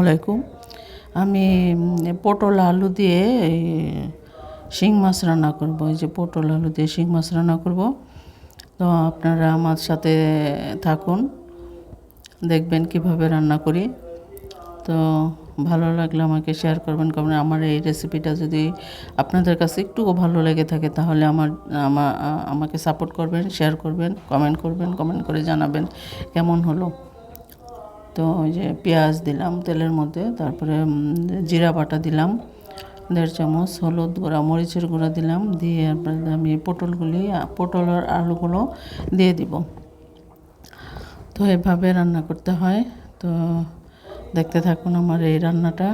আলাইকুম। আমি পটল আলু দিয়ে শিং মাছ রান্না করব। এই যে পটল আলু দিয়ে শিং মাছ রান্না করব। তো আপনারা আমার সাথে থাকুন। দেখবেন কীভাবে রান্না করি। তো ভালো লাগলে আমাকে শেয়ার করবেন। কারণ আমার এই রেসিপিটা যদি আপনাদের কাছে একটুও ভালো লেগে থাকে, তাহলে আমার আমাকে সাপোর্ট করবেন শেয়ার করবেন কমেন্ট করবেন কমেন্ট করে জানাবেন কেমন হলো। তো ওই যে পেঁয়াজ দিলাম তেলের মধ্যে, তারপরে জিরা বাটা দিলাম, দেড় চামচ, হলুদ গুঁড়া, মরিচের গুঁড়া দিলাম, দিয়ে তারপরে আমি পটলগুলি, পটল আর আলুগুলো দিয়ে দিব। তো এভাবে রান্না করতে হয়। তো দেখতে থাকুন আমার এই রান্নাটা।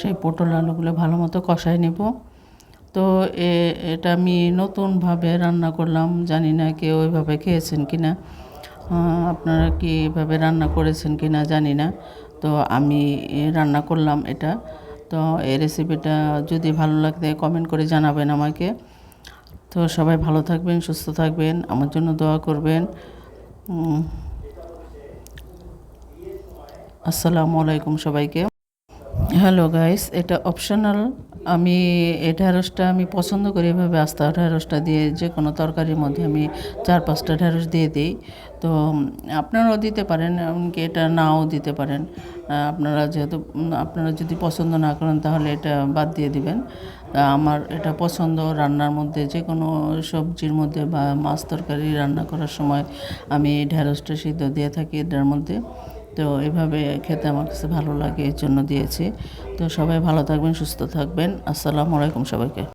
সেই পটল আলুগুলো ভালো মতো কষায় নেব। তো এটা আমি নতুনভাবে রান্না করলাম, জানি না কেউ ওইভাবে খেয়েছেন কি না আপনারা কি এভাবে রান্না করেছেন কি না জানি না। তো আমি রান্না করলাম এটা। তো এই রেসিপিটা যদি ভালো লাগতে কমেন্ট করে জানাবেন আমাকে। তো সবাই ভালো থাকবেন, সুস্থ থাকবেন, আমার জন্য দোয়া করবেন। আসসালামু আলাইকুম সবাইকে। হ্যালো গাইস এটা অপশনাল আমি এই ঢ্যাঁড়সটা আমি পছন্দ করি এভাবে আস্তা ঢ্যাঁড়সটা দিয়ে যে কোনো তরকারির মধ্যে আমি চার পাঁচটা ঢ্যাঁড়স দিয়ে দিই। তো আপনারাও দিতে পারেন, এমনকি এটা নাও দিতে পারেন। আপনারা যেহেতু, আপনারা যদি পছন্দ না করেন তাহলে এটা বাদ দিয়ে দিবেন। আমার এটা পছন্দ রান্নার মধ্যে যে কোনো সবজির মধ্যে বা মাছ তরকারি রান্না করার সময় আমি ঢ্যাঁড়সটা সিদ্ধ দিয়ে থাকি এটার মধ্যে। তো এভাবে খেতে আমার কাছে ভালো লাগে, এর জন্য দিয়েছি। তো সবাই ভালো থাকবেন, সুস্থ থাকবেন। আসসালামু আলাইকুম সবাইকে।